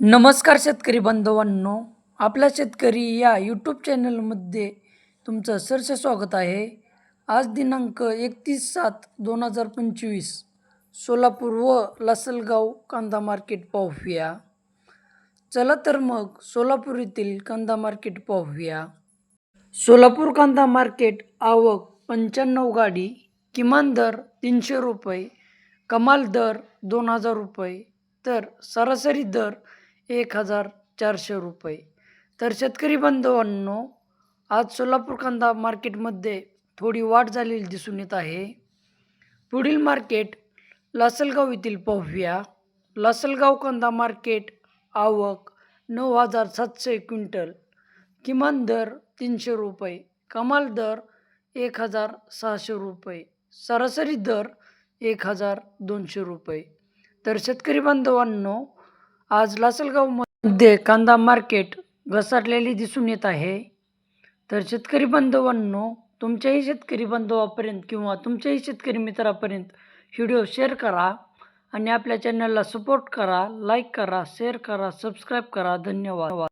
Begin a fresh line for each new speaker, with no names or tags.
नमस्कार शेतकरी बांधवांनो. आपल्या शेतकरी या यूट्यूब चॅनलमध्ये तुमचं सरसे स्वागत आहे. आज दिनांक एकतीस सात दोन हजार पंचवीस सोलापूर व लासलगाव कांदा मार्केट पाहूया चला तर मग सोलापूर येथील कांदा मार्केट पाहूया सोलापूर कांदा मार्केट आवक पंच्याण्णव गाडी किमान दर तीनशे रुपये कमाल दर दोन हजार रुपये तर सरासरी दर एक हजार चारशे रुपये. तर शेतकरी बांधवांनो आज सोलापूर कांदा मार्केटमध्ये थोडी वाढ झालेली दिसून येत आहे. पुढील मार्केट लासलगाव येथील पाहूया लासलगाव कांदा मार्केट आवक नऊ हजार सातशे क्विंटल. किमान दर तीनशे रुपये. कमाल दर एक हजार सहाशे रुपये. सरासरी दर एक हजार दोनशे रुपये. तर शेतकरी बांधवांनो आज लासलगावमध्ये कांदा मार्केट घसरलेली दिसून येत आहे. तर शेतकरी बांधवांनो तुमच्याही शेतकरी बांधवापर्यंत किंवा तुमच्याही शेतकरी मित्रापर्यंत व्हिडिओ शेअर करा आणि आपल्या चॅनलला सपोर्ट करा लाईक करा शेअर करा सबस्क्राईब करा. धन्यवाद.